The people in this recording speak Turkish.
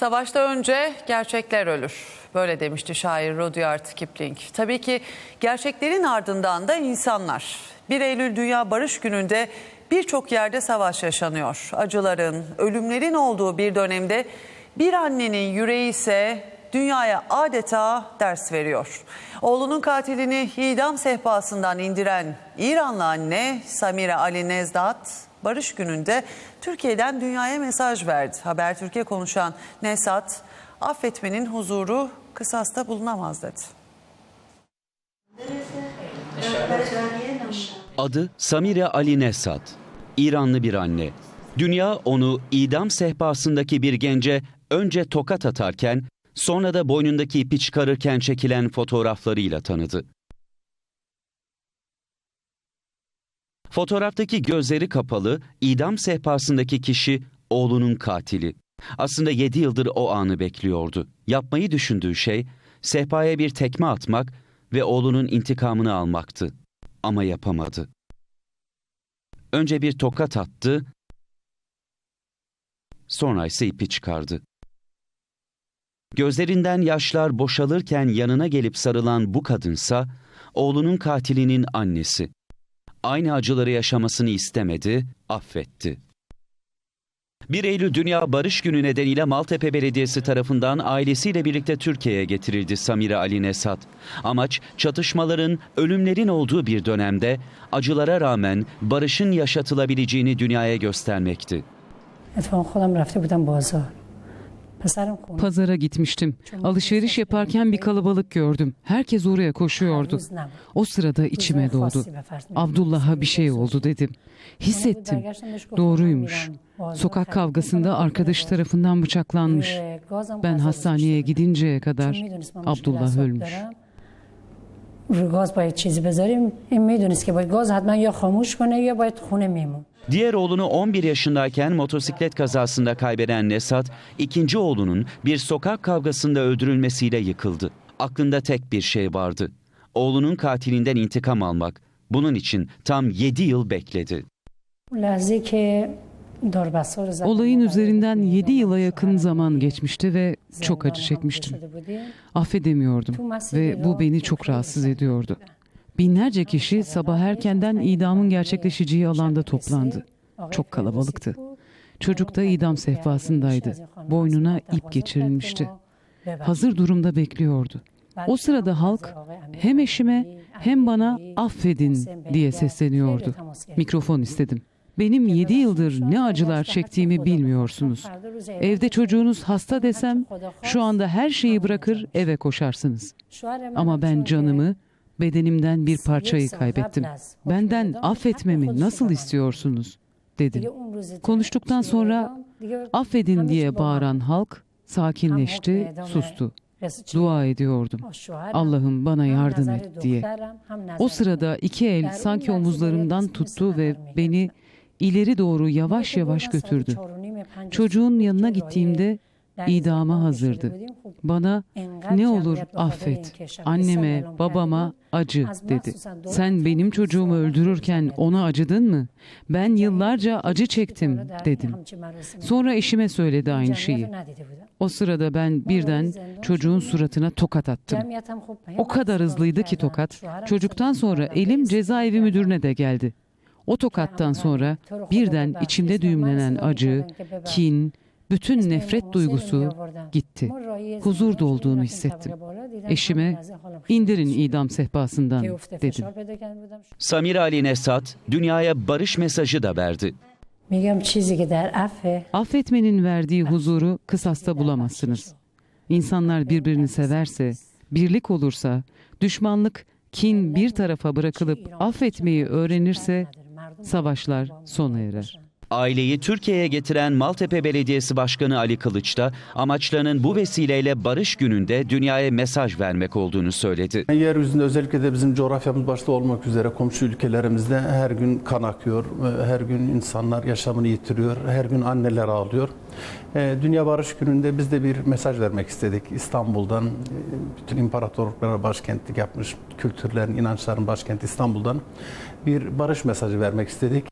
Savaşta önce gerçekler ölür. Böyle demişti şair Rudyard Kipling. Tabii ki gerçeklerin ardından da insanlar. 1 Eylül Dünya Barış Günü'nde birçok yerde savaş yaşanıyor. Acıların, ölümlerin olduğu bir dönemde bir annenin yüreği ise dünyaya adeta ders veriyor. Oğlunun katilini idam sehpasından indiren İranlı anne Samira Ali Nezdat Barış Günü'nde Türkiye'den dünyaya mesaj verdi. Haber Türkiye konuşan Nesat, affetmenin huzuru kısasta bulunamaz dedi. Adı Samire Ali Nesat. İranlı bir anne. Dünya onu idam sehpasındaki bir gence önce tokat atarken sonra da boynundaki ipi çıkarırken çekilen fotoğraflarıyla tanıdı. Fotoğraftaki gözleri kapalı, idam sehpasındaki kişi oğlunun katili. Aslında 7 yıldır o anı bekliyordu. Yapmayı düşündüğü şey sehpaya bir tekme atmak ve oğlunun intikamını almaktı. Ama yapamadı. Önce bir tokat attı, sonra ise ipi çıkardı. Gözlerinden yaşlar boşalırken yanına gelip sarılan bu kadınsa oğlunun katilinin annesi Aynı acıları yaşamasını istemedi, affetti. 1 Eylül Dünya Barış Günü nedeniyle Maltepe Belediyesi tarafından ailesiyle birlikte Türkiye'ye getirildi Samira Ali Nesat. Amaç çatışmaların, ölümlerin olduğu bir dönemde acılara rağmen barışın yaşatılabileceğini dünyaya göstermekti. اتفاقا خودم رفته بودم بازار پسرم خونه Pazara gitmiştim. Alışveriş yaparken bir kalabalık gördüm. Herkes oraya koşuyordu. O sırada içime doğdu. Abdullah'a bir şey oldu dedim. Hissettim. Doğruymuş. Sokak kavgasında arkadaş tarafından bıçaklanmış. Ben hastaneye gidinceye kadar Abdullah ölmüş. رو گاز باید چیزی بذاریم این میدونست که باید گاز حتما یا خاموش کنه یا باید خونه میمون Diğer oğlunu 11 yaşındayken motosiklet kazasında kaybeden Nesat, ikinci oğlunun bir sokak kavgasında öldürülmesiyle yıkıldı. Aklında tek bir şey vardı. Oğlunun katilinden intikam almak. Bunun için tam 7 yıl bekledi. لحظه که داربسا رو زدن Olayın üzerinden 7 yıla yakın zaman geçmişti ve çok acı çekmiştim. Affedemiyordum ve bu beni çok rahatsız ediyordu. Binlerce kişi sabah erkenden idamın gerçekleşeceği alanda toplandı. Çok kalabalıktı. Çocuk da idam sehpasındaydı. Boynuna ip geçirilmişti. Hazır durumda bekliyordu. O sırada halk hem eşime hem bana affedin diye sesleniyordu. Mikrofon istedim. Benim 7 yıldır ne acılar çektiğimi bilmiyorsunuz. Evde çocuğunuz hasta desem şu anda her şeyi bırakır eve koşarsınız. Ama ben canımı, bedenimden bir parçayı kaybettim. Benden affetmemi nasıl istiyorsunuz? dedim. Konuştuktan sonra affedin diye bağıran halk sakinleşti, sustu. Dua ediyordum. Allah'ım bana yardım et diye. O sırada iki el sanki omuzlarımdan tuttu ve beni ileri doğru yavaş yavaş götürdü. Çocuğun yanına gittiğimde idama hazırdı. Bana ne olur affet, anneme, babama acı dedi. Sen benim çocuğumu öldürürken ona acıdın mı? Ben yıllarca acı çektim dedim. Sonra eşime söyledi aynı şeyi. O sırada ben birden çocuğun suratına tokat attım. O kadar hızlıydı ki tokat. Çocuktan sonra elim cezaevi müdürüne de geldi. O tokattan sonra birden içimde düğümlenen acı, kin, bütün nefret duygusu gitti. Huzur dolduğunu hissettim. Eşime indirin idam sehpasından dedim. Samir Ali Nesat dünyaya barış mesajı da verdi. Affetmenin verdiği huzuru kısasta bulamazsınız. İnsanlar birbirini severse, birlik olursa, düşmanlık, kin bir tarafa bırakılıp affetmeyi öğrenirse savaşlar sona erer. Aileyi Türkiye'ye getiren Maltepe Belediyesi Başkanı Ali Kılıç da amaçlarının bu vesileyle Barış Günü'nde dünyaya mesaj vermek olduğunu söyledi. Yeryüzünde özellikle de bizim coğrafyamız başta olmak üzere komşu ülkelerimizde her gün kan akıyor, her gün insanlar yaşamını yitiriyor, her gün anneler ağlıyor. Ee, Dünya Barış Günü'nde biz de bir mesaj vermek istedik. İstanbul'dan, e, bütün imparatorluklara başkentlik yapmış, kültürlerin, inançların başkenti İstanbul'dan bir barış mesajı vermek istedik.